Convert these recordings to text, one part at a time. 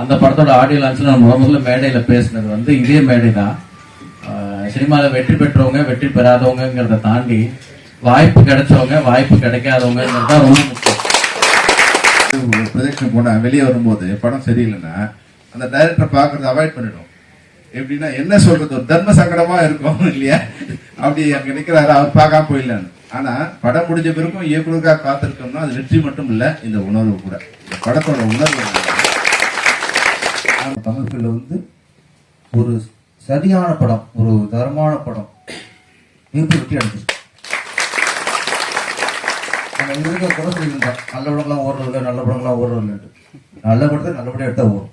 அந்த படத்தோட ஆடியோ லான்ச்சில் நான் முத முதல்ல மேடையில் பேசினது வந்து இதே மேடை தான் சினிமாவில் வெற்றி பெற்றவங்க வெற்றி பெறாதவங்கிறத தாண்டி வாய்ப்பு கிடைச்சவங்க வாய்ப்பு கிடைக்காதவங்கிறது தான் ரொம்ப முக்கியம். ப்ரொஜெக்ஷன் போனால் வெளியே வரும்போது படம் சரியில்லைன்னா அந்த டைரக்டரை பார்க்கறத அவாய்ட் பண்ணிடும். எப்படின்னா என்ன சொல்றது? ஒரு தர்ம சங்கடமா இருக்கும் இல்லையா? அப்படி அங்க நிக்கிறாரு அவர் பார்க்காம போயிடலான்னு. ஆனா படம் முடிஞ்ச பிறகும் இயக்குனருக்காக காத்திருக்கோம்னா அது வெற்றி மட்டும் இல்ல இந்த உணர்வு கூட. இந்த படத்தோட உணர்வு தமிழ் ஃபீல்டில் வந்து ஒரு சரியான படம் ஒரு தரமான படம் மிகப்பெரிய வெற்றி அடைஞ்சிருக்கு நம்ம இருக்க குறை சொல்லியிருந்தோம் நல்ல படங்கள்லாம் ஓடுறது இல்லை நல்ல படங்கள்லாம் ஓடுறது இல்லைன்ட்டு நல்ல படத்தை நல்லபடியாக எடுத்தால் ஓடும்.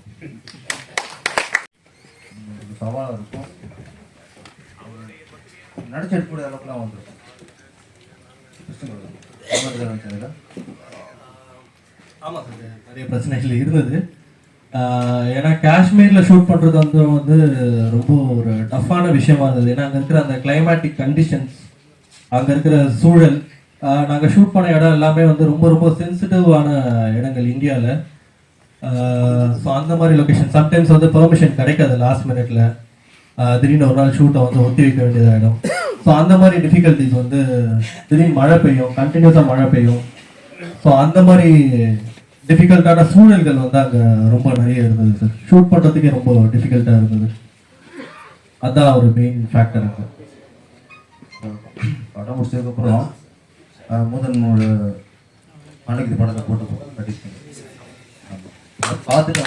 சவாலாக இருக்கும். நடிச்சு எடுக்கக்கூடிய அளவுக்குலாம் வந்துருக்கும் ஆமாம் சார் நிறைய பிரச்சனைகள் இருந்தது. ஏன்னா காஷ்மீரில் ஷூட் பண்ணுறது வந்து வந்து ரொம்ப ஒரு டஃப்பான விஷயமா இருந்தது. ஏன்னா அங்கே இருக்கிற அந்த கிளைமேட்டிக் கண்டிஷன்ஸ் அங்கே இருக்கிற சூழல் நாங்கள் ஷூட் பண்ண இடம் எல்லாமே வந்து ரொம்ப ரொம்ப சென்சிட்டிவான இடங்கள் இந்தியாவில் ஸோ அந்த மாதிரி லொக்கேஷன் சம்டைம்ஸ் வந்து பெர்மிஷன் கிடைக்காது லாஸ்ட் மினிட்ல திடீர்னு ஒரு நாள் ஷூட்டை வந்து ஒத்தி வைக்க வேண்டியதாகிடும் ஸோ அந்த மாதிரி டிஃபிகல்ட்டிஸ் வந்து திடீர்னு மழை பெய்யும் கண்டினியூஸாக மழை பெய்யும். ஸோ அந்த மாதிரி டிஃபிகல்ட்டான சூழல்கள் வந்து அங்கே ரொம்ப நிறைய இருந்தது சார் ஷூட் பண்ணுறதுக்கே ரொம்ப டிஃபிகல்ட்டாக இருந்தது. அதான் ஒரு மெயின் ஃபேக்டர் அங்கே. படம் முடிச்சதுக்கப்புறம் அஹ், முதன் ஒரு நாளைக்கு இந்த படத்தை போட்டு கட்டிருக்கேன் பார்த்துட்டு.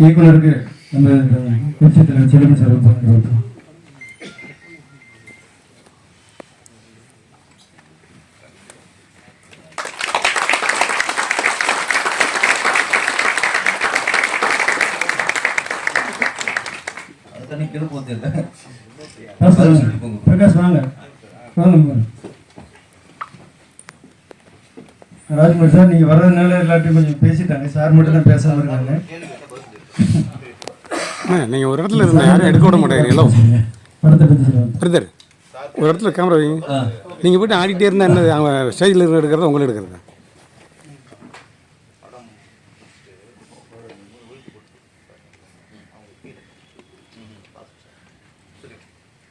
இயக்குனருக்கு நம்ம புரட்சி தலைவர் செல்லுமி சார் வந்து பிரகாஷ் வாங்க. வாங்க ராஜ்குமார் சார் நீங்க வர்றதுனால எல்லாத்தையும் கொஞ்சம் பேசிட்டாங்க. சார் மட்டும் தான் பேசாம இருக்காங்க. நீங்கள் ஒரு இடத்துல இருந்தால் யாரும் எடுக்க விட மாட்டேங்கிறீங்களோ பிரதர் ஒரு இடத்துல கேமரா வைங்க. நீங்கள் போய்ட்டு ஆடிட்டே இருந்தால் என்ன அவங்க ஸ்டேஜில் இருந்து எடுக்கிறதா உங்களை எடுக்கிறதா?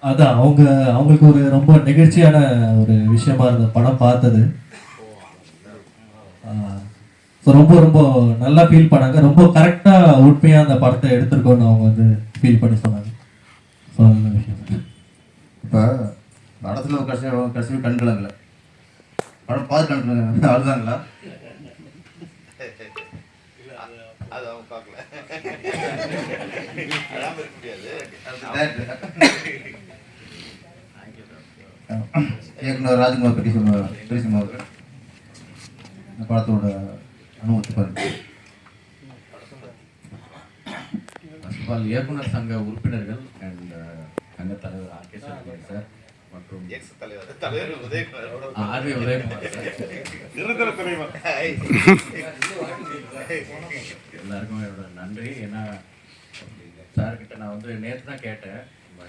அதான் அவங்க அவங்களுக்கு ஒரு ரொம்ப நெகிழ்ச்சியான ஒரு விஷயமா இருந்தது படம் பார்த்தது. ரொம்ப ரொம்ப நல்லா ஃபீல் பண்ணாங்க. ரொம்ப கரெக்டாக உண்மையாக அந்த படத்தை எடுத்திருக்கோன்னு அவங்க வந்து ஃபீல் பண்ணி சொன்னாங்க. ஸோ அந்த விஷயம். இப்போ படத்தில் கடைசி கடைசி கண்கலங்கல படம் பார்த்து கண்கலங்க அழுதாங்களா? இயக்குனர் ராஜ்குமார் பற்றி சொன்ன பெரிசம் அவர்கள் இந்த படத்தோட ஆல் இயக்குனர் சங்க உறுப்பினர்கள் அண்ட் சங்க தலைவர் ஆர் கே சரவணன் சார் மற்றும் ஆர் வி உதயகுமார். சார். எல்லாருக்கும் என்னோட நன்றி. ஏன்னா சார் கிட்ட நான் வந்து நேற்று தான் கேட்டேன்.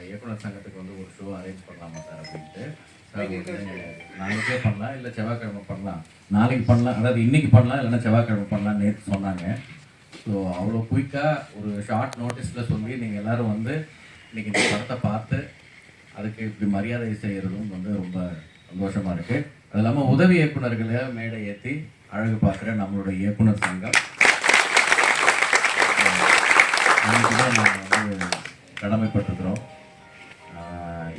இயக்குனர் சங்கத்துக்கு வந்து ஒரு ஷோ அரேஞ்ச் பண்ணலாமா சார் அப்படின்ட்டு. சார் நாளைக்கே பண்ணலாம் இல்லை செவ்வாய்க்கிழமை பண்ணலாம். நாளைக்கு பண்ணலாம் அதாவது இன்னைக்கு பண்ணலாம் இல்லைன்னா செவ்வாய்க்கிழமை பண்ணலாம் நேற்று சொன்னாங்க. ஸோ அவ்வளோ குயிக்காக ஒரு ஷார்ட் நோட்டீஸில் சொல்லி நீங்கள் எல்லாரும் வந்து இன்னைக்கு இந்த படத்தை பார்த்து அதுக்கு இப்படி மரியாதை செய்கிறதும் வந்து ரொம்ப சந்தோஷமாக இருக்குது அது இல்லாமல் உதவி இயக்குனர்களை மேடை ஏற்றி அழகு பார்க்குற நம்மளோட இயக்குனர் சங்கம். தான் நாங்கள் வந்து கடமைப்பட்டிருக்கிறோம்.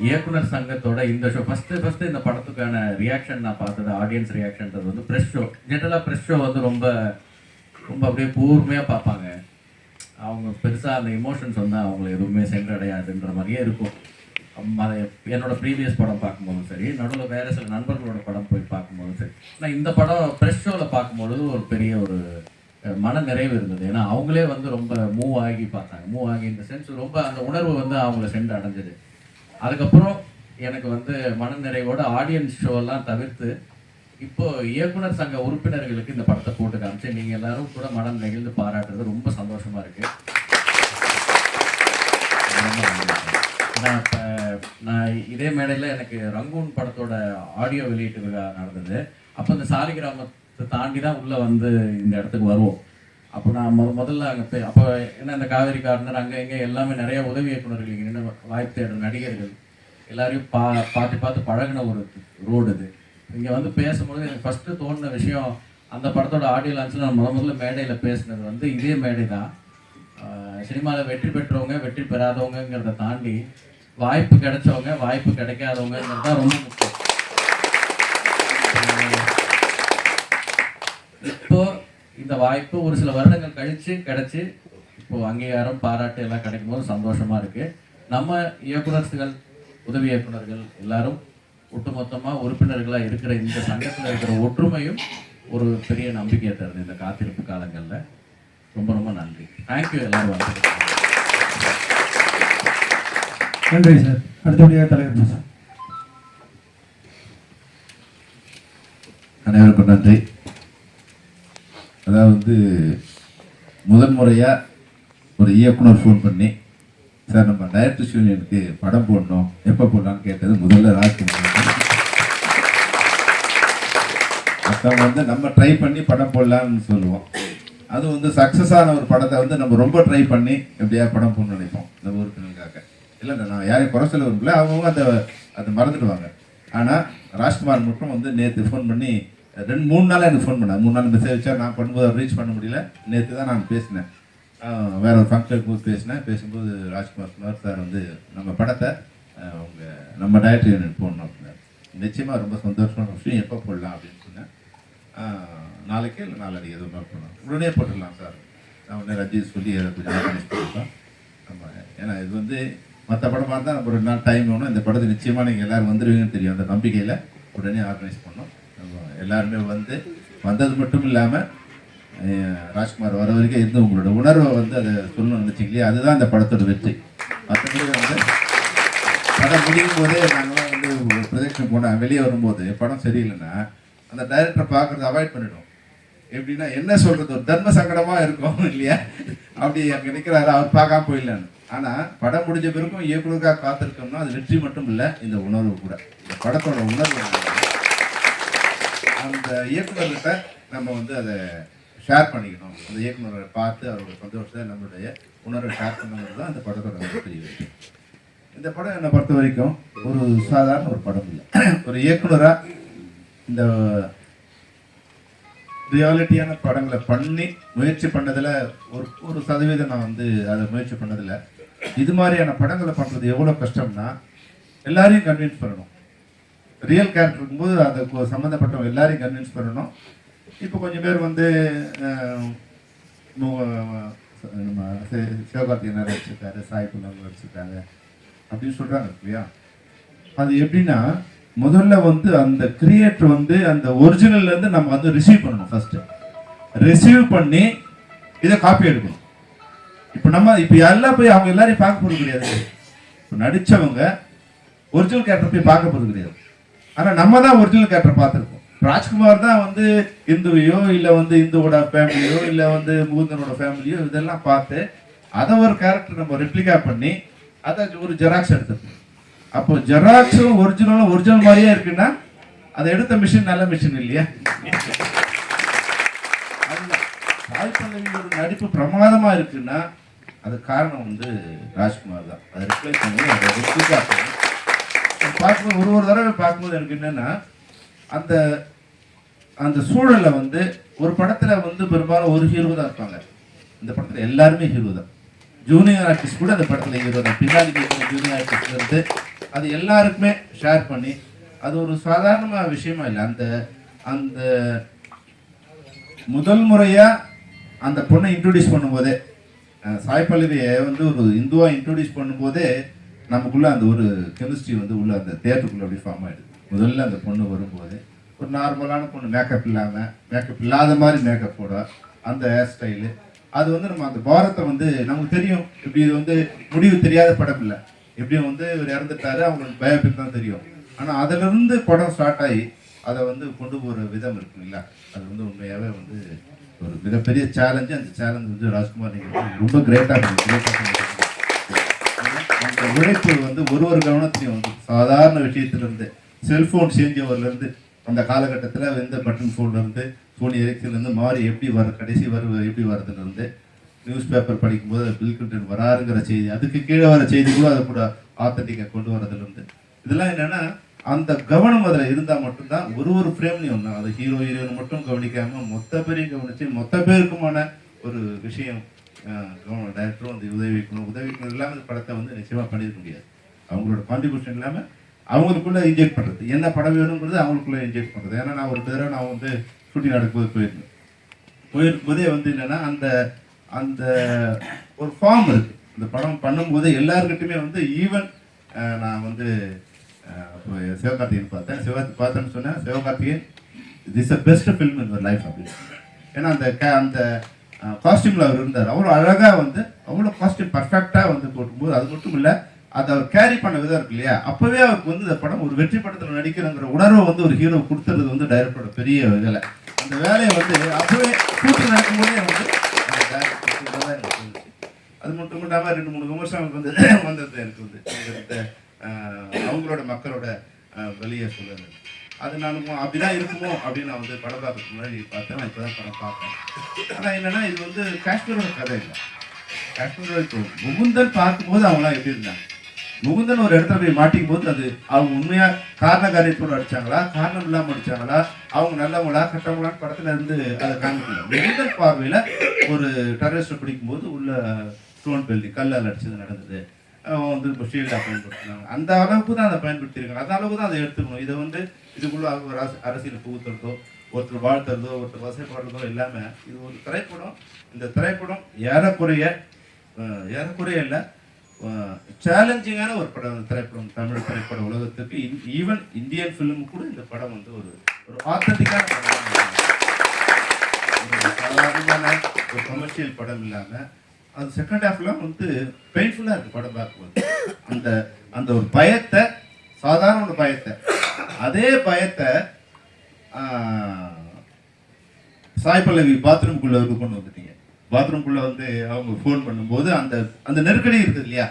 இயக்குனர் சங்கத்தோட இந்த ஷோ ஃபஸ்ட்டு ஃபஸ்ட்டு இந்த படத்துக்கான ரியாக்ஷன் நான் பார்த்தது ஆடியன்ஸ் ரியாக்ஷன்றது வந்து ப்ரெஷ் ஷோ ஜென்ரலாக ப்ரெஸ் ஷோ வந்து ரொம்ப ரொம்ப அப்படியே கூர்மையாக பார்ப்பாங்க. அவங்க பெருசாக அந்த எமோஷன்ஸ் வந்து அவங்கள எதுவுமே சென்றடையாதுன்ற மாதிரியே இருக்கும். அதை என்னோட ப்ரீவியஸ் படம் பார்க்கும்போதும் சரி நடுவில் வேறு சில நண்பர்களோட படம் போய் பார்க்கும்போதும் சரி. ஆனால் இந்த படம் ப்ரெஷ் ஷோவில் பார்க்கும்பொழுது ஒரு பெரிய ஒரு மன நிறைவு இருந்தது. ஏன்னா அவங்களே வந்து ரொம்ப மூவ் ஆகி பார்த்தாங்க. மூவ் ஆகி இந்த சென்ஸ் ரொம்ப அந்த உணர்வு வந்து அவங்கள சென்று அடைஞ்சது அதுக்கப்புறம் எனக்கு வந்து மனநிறைவோட ஆடியன்ஸ் ஷோலாம் தவிர்த்து இப்போ இயக்குனர் சங்க உறுப்பினர்களுக்கு இந்த படத்தை போட்டு காமிச்சு நீங்கள் எல்லாரும் கூட மனம் நெகிழ்ந்து பாராட்டுறது ரொம்ப சந்தோஷமா இருக்கு. நான் இப்போ நான் இதே மேடையில் எனக்கு ரங்கூன் படத்தோட ஆடியோ வெளியீட்டு விழா நடந்தது. அப்போ இந்த சாலிகிராமத்தை தாண்டி தான் உள்ளே வந்து இந்த இடத்துக்கு வருவோம். அப்போ நான் முத முதல்ல அங்கே அப்போ என்ன இந்த காவேரி கார்னர் அங்கே இங்கே எல்லாமே நிறைய உதவி இயக்குநர்கள் இங்கே நின்று வாய்ப்பு தேடும் நடிகர்கள். எல்லாரையும் பா பார்த்து பார்த்து பழகின ஒரு ரோடு இது. இங்கே வந்து பேசும்போது எனக்கு ஃபஸ்ட்டு தோணுன விஷயம் அந்த படத்தோட ஆடியோ லான்ச்சில் நான் முத முதல்ல மேடையில் பேசினது வந்து இதே மேடை தான் சினிமாவில் வெற்றி பெற்றவங்க வெற்றி பெறாதவங்கிறத தாண்டி வாய்ப்பு கிடைச்சவங்க வாய்ப்பு கிடைக்காதவங்கிறது தான் ரொம்ப முக்கியம். இந்த வாய்ப்பு ஒரு சில வருடங்கள் கழிச்சு கிடைச்சு இப்போ அங்கீகாரம் பாராட்டு எல்லாம் கிடைக்கும் போது சந்தோஷமா இருக்கு. நம்ம இயக்குனர்கள் உதவி இயக்குனர்கள் எல்லாரும் ஒட்டுமொத்தமா உறுப்பினர்களா இருக்கிற இந்த சங்கத்துல இருக்கிற ஒற்றுமையும் ஒரு பெரிய நம்பிக்கையை தருது இந்த காத்திருப்பு காலங்கள்ல. ரொம்ப ரொம்ப நன்றி. தேங்க்யூ எல்லாரும். நன்றி சார். அடுத்தபடியாக தலைவர் சார் அனைவருக்கும் நன்றி. அதாவது முதல் முறையாக ஒரு இயக்குனர் ஃபோன் பண்ணி சார் நம்ம டைரக்டர்ஸ் யூனியனுக்கு படம் போடணும். எப்போ போடலான்னு கேட்டது முதல்ல ராஜ்குமார் மற்றவங்க வந்து நம்ம ட்ரை பண்ணி படம் போடலான்னு சொல்லுவோம். அது வந்து சக்ஸஸான ஒரு படத்தை வந்து நம்ம ரொம்ப ட்ரை பண்ணி எப்படியா படம் போடணும்னு நினைப்போம் இந்த உறுப்பினருக்காக இல்லை இல்லை நான் யாரையும் குறை சொல்ல விரும்பல. அவங்க அதை அதை மறந்துடுவாங்க. ஆனால் ராஜ்குமார் மட்டும் வந்து நேற்று ஃபோன் பண்ணி ரெண்டு மூணு நாளாக எனக்கு ஃபோன் பண்ணேன் மூணு நாள் மெசேஜ் வச்சா நான் பண்ணும்போது ரீச் பண்ண முடியல. நேற்று தான் நான் பேசினேன். வேற ஒரு ஃபங்க்ஷனுக்கு போது பேசினேன். பேசும்போது ராஜ்குமார் குமார் சார் வந்து நம்ம படத்தை அவங்க நம்ம டைரக்டர் யூனிட் போடணும் அப்படின்னாரு. நிச்சயமாக ரொம்ப சந்தோஷமான விஷயம். எப்போ போடலாம் அப்படின்னு சொன்னேன். நாளைக்கே இல்லை நாளைக்கு எதுவும் பண்ணலாம் உடனே போட்டுடலாம் சார். நான் உடனே ரஜித் சொல்லி அதை கொஞ்சம் ஆர்கனைஸ் பண்ணிட்டோம் ஆமாம் ஏன்னா இது வந்து மற்ற படமாக இருந்தால் நம்ம ரெண்டு நாள் டைம் வேணும். இந்த படத்தை நிச்சயமாக நீங்கள் எல்லோரும் வந்துடுவீங்கன்னு தெரியும். அந்த நம்பிக்கையில் உடனே ஆர்கனைஸ் பண்ணோம் எல்லாருமே வந்து வந்தது மட்டும் இல்லாமல் ராஜ்குமார் வர வரைக்கும் இருந்து உங்களோட உணர்வை வந்து அதை சொல்லணும்னு நினச்சிங்களே அதுதான் அந்த படத்தோட வெற்றி. மற்றபடி வந்து படம் முடியும் போதே நாங்களாம் வந்து ஒரு ப்ரொஜெக்ஷன் போனால் வெளியே வரும்போது படம் சரியில்லைன்னா அந்த டைரக்டரை பார்க்குறத அவாய்ட் பண்ணிவிடும் எப்படின்னா என்ன சொல்கிறது ஒரு தர்ம சங்கடமாக இருக்கும் இல்லையா? அப்படி அங்கே நிற்கிறாரு அவர் பார்க்காம போயிடலான்னு. ஆனால் படம் முடிஞ்ச பிறகும் இயக்குனருக்காக காத்திருக்கோம்னா அது வெற்றி மட்டும் இல்லை இந்த உணர்வு கூட. இந்த படத்தோட உணர்வு அந்த இயக்குநர்கிட்ட நம்ம வந்து அதை ஷேர் பண்ணிக்கணும். அந்த இயக்குநரை பார்த்து அவரோட சந்தோஷத்தை நம்மளுடைய உணர்வை ஷேர் பண்ணுறது தான் அந்த படத்தோட மிகப்பெரிய வெற்றி இந்த படம் என்னை பொறுத்த வரைக்கும் ஒரு சாதாரண ஒரு படம் இல்லை. ஒரு இயக்குனராக இந்த ரியாலிட்டியான படங்களை பண்ணி முயற்சி பண்ணதில் ஒரு ஒரு சதவீதம் நான் வந்து அதை முயற்சி பண்ணதில் இது மாதிரியான படங்களை பண்ணுறது எவ்வளோ கஷ்டம்னா எல்லாரையும் கன்வின்ஸ் பண்ணணும். ரியல் கேரக்டர் இருக்கும்போது அதுக்கு சம்மந்தப்பட்டவங்க எல்லாரையும் கன்வின்ஸ் பண்ணணும். இப்போ கொஞ்சம் பேர் வந்து நம்ம சி- சிவகார்த்திகேயன் நடிச்சிருக்காரு சாய் குலம் வச்சுருக்காங்க அப்படின்னு சொல்கிறாங்க இல்லையா? அது எப்படின்னா முதல்ல வந்து அந்த கிரியேட்டர் வந்து அந்த ஒரிஜினல்லேருந்து நம்ம வந்து ரிசீவ் பண்ணணும் ஃபஸ்ட்டு ரிசீவ் பண்ணி இதை காப்பி எடுக்கணும். இப்போ நம்ம இப்போ எல்லாம் போய் அவங்க எல்லாரையும் பார்க்க போகிறது கிடையாது. இப்போ நடித்தவங்க ஒரிஜினல் கேரக்டர் போய் பார்க்க போகிறது கிடையாது. ஆனால் நம்ம தான் ஒரிஜினல் கேரக்டர் பார்த்துருக்கோம். ராஜ்குமார் தான் வந்து இந்துவையோ இல்லை வந்து இந்துவோட ஃபேமிலியோ இல்லை வந்து முகுந்தனோட ஃபேமிலியோ இதெல்லாம் பார்த்து அதை ஒரு கேரக்டர் நம்ம ரெப்ளிகா பண்ணி அதை ஒரு ஜெராக்ஸ் எடுத்துருக்கோம். அப்போ ஜெராக்ஸும் ஒரிஜினலும் ஒரிஜினல் மாதிரியே இருக்குன்னா அதை எடுத்த மிஷின் நல்ல மிஷின் இல்லையா? அதுதான். நடிப்பு பிரமாதமாக இருக்குன்னா அது காரணம் வந்து ராஜ்குமார் தான். அதை ரிப்ளை பண்ணி அதை replica பண்ணி பார்க்கும்போது ஒரு ஒரு தடவை பார்க்கும்போது எனக்கு என்னென்னா அந்த அந்த சூழலில் வந்து ஒரு படத்தில் வந்து பெரும்பாலும் ஒரு ஹீரோ தான் இருப்பாங்க. இந்த படத்தில் எல்லாருமே ஹீரோ தான். ஜூனியர் ஆர்டிஸ்ட் கூட அந்த படத்தில் ஹீரோ தான். பின்னாடி ஜூனியர் ஆர்டிஸ்ட் வந்து அது எல்லாருக்குமே ஷேர் பண்ணி அது ஒரு சாதாரண விஷயமா இல்லை. அந்த அந்த முதல் முறையாக அந்த பொண்ணை இன்ட்ரொடியூஸ் பண்ணும்போதே சாய் பல்லவியை வந்து ஒரு இந்துவாக இன்ட்ரொடியூஸ் பண்ணும்போதே நமக்குள்ளே அந்த ஒரு கெமிஸ்ட்ரி வந்து உள்ள அந்த தேட்டருக்குள்ளே அப்படி ஃபார்ம் ஆயிடுது. முதல்ல அந்த பொண்ணு வரும்போது ஒரு நார்மலான பொண்ணு மேக்கப் இல்லாமல் மேக்கப் இல்லாத மாதிரி மேக்கப் போட அந்த ஹேர் ஸ்டைலு அது வந்து நம்ம அந்த பாரத்தை வந்து நமக்கு தெரியும். இப்படி இது வந்து முடிவு தெரியாத படம் இல்லை. எப்படியும் வந்து இவர் இறந்துட்டாரு அவங்களுக்கு பயோபிக் தான் தெரியும். ஆனால் அதிலிருந்து படம் ஸ்டார்ட் ஆகி அதை வந்து கொண்டு போகிற விதம் இருக்குங்களா அது வந்து உண்மையாகவே வந்து ஒரு மிகப்பெரிய சேலஞ்சு அந்த சேலஞ்ச் வந்து ராஜ்குமார் நீங்கள் ரொம்ப கிரேட்டாக கிரேட்டாக அந்த உழைப்பு வந்து ஒரு ஒரு கவனத்திலையும் வந்து சாதாரண விஷயத்துலேருந்து செல்ஃபோன் செஞ்சவர்லேருந்து அந்த காலகட்டத்தில் எந்த பட்டன் ஃபோன்லேருந்து சோனி எரிக்ஸ்லேருந்து மாறி எப்படி வர கடைசி வர எப்படி வரதுலேருந்து நியூஸ் பேப்பர் படிக்கும்போது அது பில் கிளின்டன் வராருங்கிற செய்தி அதுக்கு கீழே வர செய்தி கூட அதை கூட ஆத்தன்டிக்காக கொண்டு வரதுலேருந்து இதெல்லாம் என்னென்னா அந்த கவனம் அதில் இருந்தால் மட்டும்தான் ஒரு ஒரு ஃப்ரேம்லையும் ஒன்று அது ஹீரோ ஹீரோயின் மட்டும் கவனிக்காமல் மொத்த பேரையும் கவனித்து மொத்த பேருக்குமான ஒரு விஷயம் டைரக்டரும் வந்து உதவி வைக்கணும் உதவி இல்லாமல் இந்த படத்தை வந்து நிச்சயமாக பண்ணியிருக்க முடியாது. அவங்களோட கான்ட்ரிபியூஷன் இல்லாமல் அவங்களுக்குள்ள இன்ஜெக்ட் பண்ணுறது என்ன படம் வேணுங்கிறது அவங்களுக்குள்ளே இன்ஜெக்ட் பண்ணுறது ஏன்னா நான் ஒரு தடவை நான் வந்து ஷூட்டிங் நடக்கும்போது போயிருந்தேன். போயிருக்கும்போதே வந்து என்னென்னா அந்த அந்த ஒரு ஃபார்ம் இருக்குது இந்த படம் பண்ணும்போது எல்லாருக்கிட்டையுமே வந்து ஈவன் நான் வந்து சிவகார்த்திகேயன் பார்த்தேன். சிவகார்த்தி பார்த்தேன்னு சொன்னேன் Sivakarthikeyan this a best film in life அப்படின்னு. ஏன்னா அந்த க- அந்த காஸ்டியூமில் அவர் இருந்தார். அவ்வளோ அழகாக வந்து அவ்வளோ காஸ்டியூம் பர்ஃபெக்டாக வந்து போட்டும்போது அது மட்டும் இல்லை அதை அவர் கேரி பண்ண விதம் இருக்கு இல்லையா? அப்போவே அவருக்கு வந்து இந்த படம் ஒரு வெற்றி படத்தில் நடிக்கிறங்கிற உணர்வை வந்து ஒரு ஹீரோ கொடுத்துறது வந்து டைரக்டரோட பெரிய வேலை அந்த வேலையை வந்து அப்போவே ஷூட்டிங் நடக்கும்போதே வந்து அது மட்டும் இல்லாமல் ரெண்டு மூணு விமர்சனம் வந்து வந்தது எனக்கு வந்து. அவங்களோட மக்களோட வெளியே சொல்லுறது. அது நானும் அப்படிதான் இருக்குமோ அப்படின்னு நான் வந்து படம் பார்க்கறதுக்கு முன்னாடி பார்த்தேன். நான் இப்போ தான் படம் பார்த்தேன் ஆனால் என்னன்னா இது வந்து காஷ்மீரோட கதை இல்லை. காஷ்மீரோட இப்போ முகுந்தன் பார்க்கும்போது அவங்களாம் எப்படி இருந்தாங்க? முகுந்தன் ஒரு இடத்துல போய் மாட்டிக்கும் போது அது அவங்க உண்மையாக காரண காரியத்தோடு அடித்தாங்களா காரணம் இல்லாமல் அடித்தாங்களா அவங்க நல்லவங்களா கட்டவங்களான்னு படத்தில் இருந்து அதை காமிக்கல. முகுந்தன் பார்வையில் ஒரு டெரரிஸ்ட் பிடிக்கும் போது உள்ள ஸ்டோன் பெல்லி கல்லால் அடித்தது நடந்தது. வந்து இப்போ ஷீல்டாக பயன்படுத்தினாங்க. அந்த அளவுக்கு தான் அதை பயன்படுத்தியிருக்காங்க. அந்த அளவுக்கு தான் அதை எடுத்துக்கணும். இதை வந்து இதுக்குள்ள ஒரு அரசு- அரசியல் புகுத்துறதோ ஒருத்தர் வாழ்த்துறதோ ஒருத்தர் வசைப்படுறதோ இல்லாமல் இது ஒரு திரைப்படம். இந்த திரைப்படம் ஏறக்குறைய ஏறக்குறைய இல்லை சேலஞ்சிங்கான ஒரு படம். திரைப்படம் தமிழ் திரைப்பட உலகத்துக்கு. ஈவன் இந்தியன் ஃபிலிம் கூட இந்த படம் வந்து ஒரு ஒரு ஆத்தன்டிக்கான படம் சாதாரணமான ஒரு கமர்ஷியல் படம் இல்லாமல் அது செகண்ட் ஹாஃப்லாம் வந்து பெயின்ஃபுல்லாக இருக்குது படம் பார்க்கும்போது. அந்த அந்த ஒரு பயத்தை சாதாரண ஒரு பயத்தை. அதே பயத்தை சாய் பல்லவி பாத்ரூம்குள்ளே இது கொண்டு வந்துட்டீங்க. பாத்ரூம்குள்ளே வந்து அவங்க ஃபோன் பண்ணும்போது அந்த அந்த நெருக்கடி இருக்குது இல்லையா?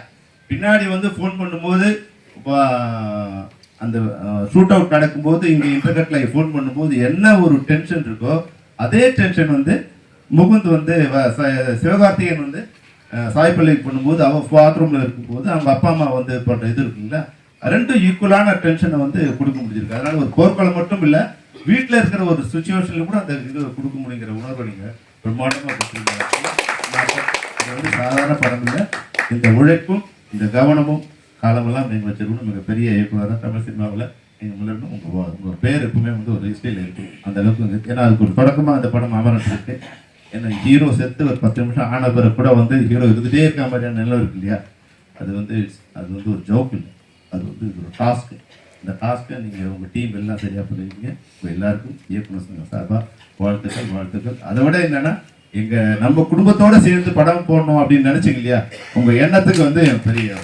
பின்னாடி வந்து ஃபோன் பண்ணும்போது அந்த ஷூட் அவுட் நடக்கும்போது இங்கே இன்டர்நெட்டில் ஃபோன் பண்ணும்போது என்ன ஒரு டென்ஷன் இருக்கோ அதே டென்ஷன் வந்து முகுந்த் வந்து வ- சிவகார்த்திகேயன் வந்து அஹ், பண்ணும்போது அவள் பாத்ரூமில் இருக்கும்போது அவங்க அப்பா அம்மா வந்து பண்ணுற இது இருக்குங்களா ரெண்டும் ஈக்குவலான டென்ஷனை வந்து கொடுக்க முடிஞ்சிருக்கு. அதனால் ஒரு போர்க்களம் மட்டும் இல்லை வீட்டில் இருக்கிற ஒரு சுச்சுவேஷனில் கூட அந்த இது கொடுக்க முடியுங்கிற உணர்வை நீங்கள் பிரம்மாண்டமாக கொடுத்துருக்கீங்க. இது வந்து சாதாரண படம் இல்லை. இந்த உழைப்பும் இந்த கவனமும் காலமெல்லாம் நீங்கள் வச்சிருக்கணும். மிகப்பெரிய இயக்குனராக தமிழ் சினிமாவில். நீங்கள் முன்னேறணும் உங்கள் உங்கள் பேர் எப்பவுமே வந்து ஒரு ஹிஸ்ட்ரியில் இருக்கும் அந்த அளவுக்கு ஏன்னா அதுக்கு ஒரு தொடக்கமாக அந்த படம் அமரன் இருக்குது ஏன்னா ஹீரோ செத்து ஒரு பத்து நிமிஷம் ஆன பிறகு கூட வந்து ஹீரோ இருந்துகிட்டே இருக்க மாதிரியான நிலம் இருக்கு இல்லையா? அது வந்து அது வந்து ஒரு ஜோக் இல்லை. அது வந்து ஒரு டாஸ்க்கு இந்த டாஸ்க்கை நீங்கள் உங்கள் டீம் எல்லாம் சரியாக பண்ணிருக்கீங்க. உங்கள் எல்லாருக்கும் இயக்குனர் சங்கம் சார்பாக வாழ்த்துக்கள் வாழ்த்துக்கள். அதை விட என்னென்னா எங்கள் நம்ம குடும்பத்தோடு சேர்ந்து படம் போடணும் அப்படின்னு நினச்சிங்க இல்லையா? உங்கள் எண்ணத்துக்கு வந்து என் பெரிய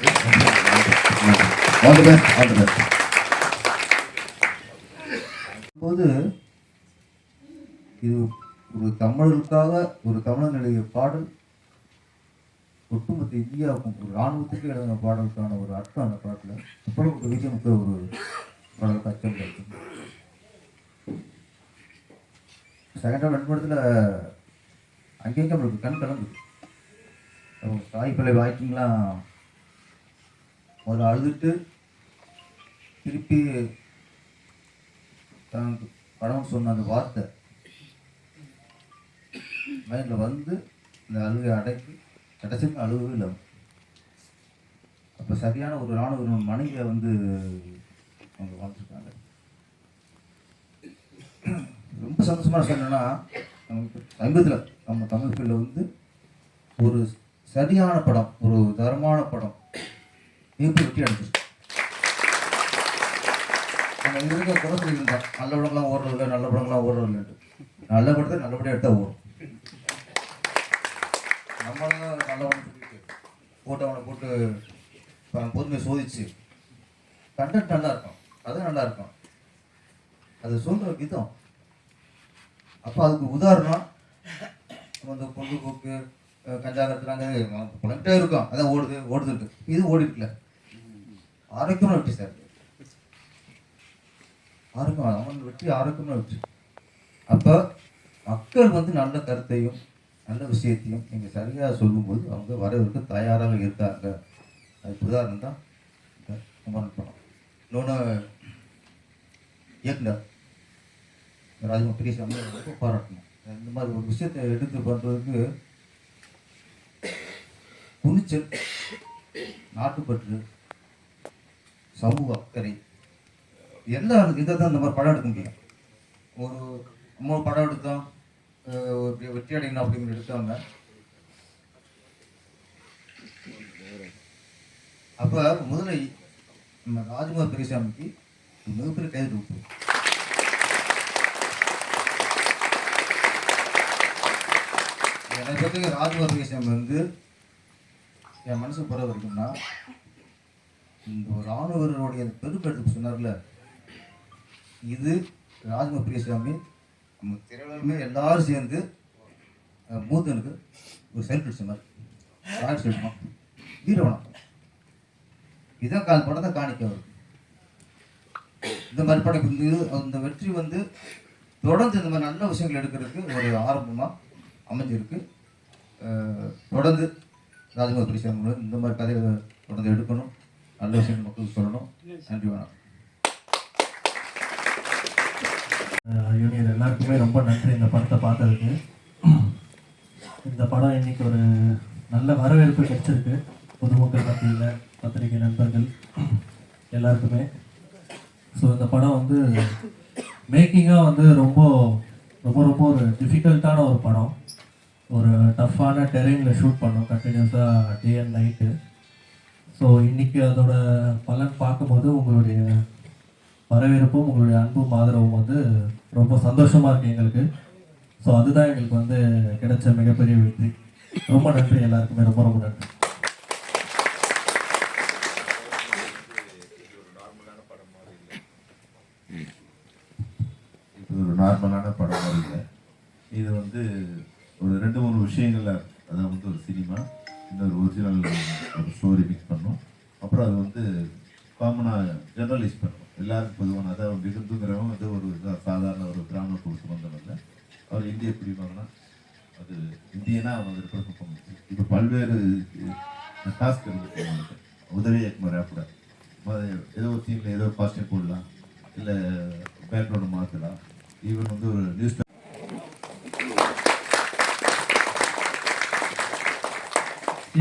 all the best all the best போது இது ஒரு தமிழர்களுக்காக ஒரு தமிழன் எழுதிய பாடல் ஒட்டுமொத்த இந்தியாவுக்கும் ஒரு இராணுவத்துக்கு எழுதின பாடலுக்கான ஒரு அர்த்தம் அந்த பாட்டில். அப்புறம் ஒரு ஒரு பாடல் அச்சம் கிடைக்கும் செகண்ட் ஹாஃப் ரெண்டு அங்கேயும் நம்மளுக்கு கண் கலந்து தாய்ப்பிள்ளை வாய்க்கிங்லாம் முதல்ல அழுதுட்டு திருப்பி தனக்கு படம் சொன்ன அந்த வார்த்தை மைண்டில் வந்து இந்த அழுகை அடக்கி கடைசிக்கு அழுகவே இல்லை. அப்போ சரியான ஒரு ராணுவ மனைவியை வந்து அவங்க வாழ்ந்துருக்காங்க. ரொம்ப சந்தோஷமான விஷயம் நமக்கு சமீபத்தில் நம்ம தமிழ் ஃபீல்டில் வந்து ஒரு சரியான படம் ஒரு தரமான படம் மிகப்பெரிய வெற்றி அடைஞ்சிருக்கு. நம்ம இது குறை சொல்லியிருந்தோம் நல்ல படங்கள்லாம் ஓடுறதில்ல நல்ல படங்கள்லாம் ஓடுறதில்லன்ட்டு. நல்ல படத்தை நல்லபடியாக எடுத்தால் ஓடும். நம்மளும் நல்லவன் சொல்லிட்டு போட்டவனை போட்டு பொதுமை சோதிச்சு. கண்டென்ட் நல்லா இருக்கும். அது நல்லா இருக்கும். அது சொல்ற விதம். அப்போ அதுக்கு உதாரணம் இந்த பொழுதுபோக்கு அஹ் கஞ்சா இருக்கும். அதான் ஓடுது ஓடுது இருக்கு இது ஓடிட்டுல. இருக்குல்ல ஆரோக்கியமான வெற்றி சார். ஆரோக்கியம் அவன் வெற்றி ஆரோக்கியமான வெற்றி. அப்போ மக்கள் வந்து நல்ல கருத்தையும் நல்ல விஷயத்தையும் நீங்கள் சரியாக சொல்லும்போது அவங்க வரவிற்கு தயாராக இருக்காங்க. அதுக்கு உதாரணம் தான் இந்த கும்பகோணம் படம். இன்னொன்று இயக்குனர் ராஜமா பிரியசாமி ரொம்ப பாராட்டணும். இந்த மாதிரி ஒரு விஷயத்தை எடுத்து பண்ணுறதுக்கு துணிச்சல் நாட்டுப்பற்று சமூக அக்கறை எல்லா இதை தான் இந்த மாதிரி படம் எடுக்க முடியும். ஒரு நம்ம படம் எடுத்தோம் வெற்றி அடையணும் அப்படின்னு எடுத்தாங்க. அப்போ முதல்ல நம்ம ராஜ்குமார் பெரியசாமிக்கு மிகப்பெரிய கைது கொடுப்போம் என்னை பற்றி ராஜ்குமார் பெரியசாமி வந்து என் மனசுக்கு போகிற வரைக்கும்னா இந்த ஒரு பெருக்கெடுத்து சொன்னார்ல இது ராஜ்குமார் பெரியசாமி நம்ம திரையுலகமே எல்லாரும் சேர்ந்து மூத்தனுக்கு ஒரு செல்ஃப் அடிச்ச மாதிரி ராஜ் சொல்லணும் வீர வணக்கம் இதான் கால் படத்தை காணிக்க வரும். இந்த மாதிரி படம் வந்து அந்த வெற்றி வந்து தொடர்ந்து இந்த மாதிரி நல்ல விஷயங்கள் எடுக்கிறதுக்கு ஒரு ஆரம்பமாக அமைஞ்சிருக்கு. தொடர்ந்து ராஜகுமார் பெரியசாமி இந்த மாதிரி கதைகளை தொடர்ந்து எடுக்கணும். நல்ல விஷயங்கள் மக்களுக்கு சொல்லணும். நன்றி வணக்கம். யூனியன் எல்லாருக்குமே ரொம்ப நன்றி இந்த படத்தை பார்த்ததுக்கு. இந்த படம் இன்னைக்கு ஒரு நல்ல வரவேற்பு கிடைச்சிருக்கு. பொதுமக்கள் மத்தியில் பத்திரிகை நண்பர்கள் எல்லாருக்குமே. ஸோ இந்த படம் வந்து மேக்கிங்காக வந்து ரொம்ப ரொம்ப ரொம்ப ஒரு டிஃபிகல்ட்டான ஒரு படம். ஒரு டஃப்பான டெரெயினில் ஷூட் பண்ணோம் கண்டினியூஸாக டே அண்ட் நைட்டு ஸோ இன்றைக்கி அதோட பலன் பார்க்கும்போது உங்களுடைய வரவேற்பும் உங்களுடைய அன்பும் ஆதரவும் வந்து ரொம்ப சந்தோஷமாக இருக்குது எங்களுக்கு. ஸோ அதுதான் எங்களுக்கு வந்து கிடைச்ச மிகப்பெரிய வெற்றி. ரொம்ப நன்றி எல்லாருக்குமே. ரொம்ப ரொம்ப நன்றி. இது ஒரு நார்மலான படம் மாதிரி இல்லை. இது வந்து ஒரு ரெண்டு மூணு விஷயங்களில் அதாவது வந்து ஒரு சினிமா இன்னொரு ஒரிஜினல் ஒரு ஸ்டோரி மிக்ஸ் பண்ணோம். அப்புறம் அது வந்து காமனாக ஜெர்னலைஸ் பண்ணணும் எல்லாருக்கும் பொதுவான அதாவது விருந்துங்கிறவங்க வந்து ஒரு சாதாரண ஒரு கிராம குடிச்சு வந்தவங்க அவர் இந்திய பிரிவாங்கன்னா அது இந்தியனா? அவங்க இருக்கிற இப்போ பல்வேறு டாஸ்க் இருக்கு அவங்களுக்கு. உதவி இயக்குமர் கூட. ஏதோ ஒரு தீமில் ஏதோ காஸ்டியூம் போடலாம். இல்லை பேக்ரவுண்ட் மாற்றலாம் ஈவன் வந்து ஒரு நியூஸ்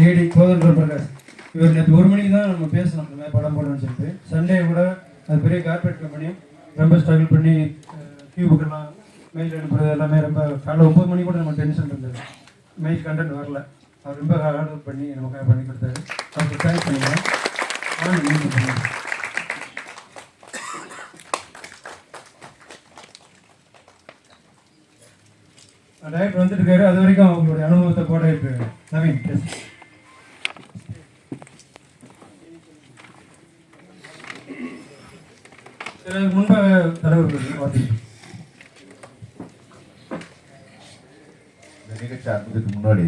ஏடி கோதண்ட பிரகாஷ். இவர் நேற்று ஒரு மணிக்கு தான் நம்ம பேசணும் இந்த மாதிரி படம் போடணும்னு சொல்லிட்டு. சண்டே கூட அது பெரிய கார்பரேட் கம்பெனி ரொம்ப ஸ்ட்ரகிள் பண்ணி கியூபுக்கெல்லாம் மெயில் அனுப்புறது எல்லாமே ரொம்ப காலைல ஒம்பது மணி கூட நம்ம டென்ஷன் இருந்தது. மெயில் கண்டென்ட் வரல. அவர் ரொம்ப ஹார்ட் ஒர்க் பண்ணி நமக்காக பண்ணி கொடுத்தாரு. அவருக்கு தேங்க்ஸ் பண்ணிக்கிறேன் டைரக்டர் வந்துட்டு இருக்காரு. அது வரைக்கும் அவங்களுடைய அனுபவத்தை போட இருக்கு நவீன் பேசு சரி இந்த நிகழ்ச்சி முன்னாடி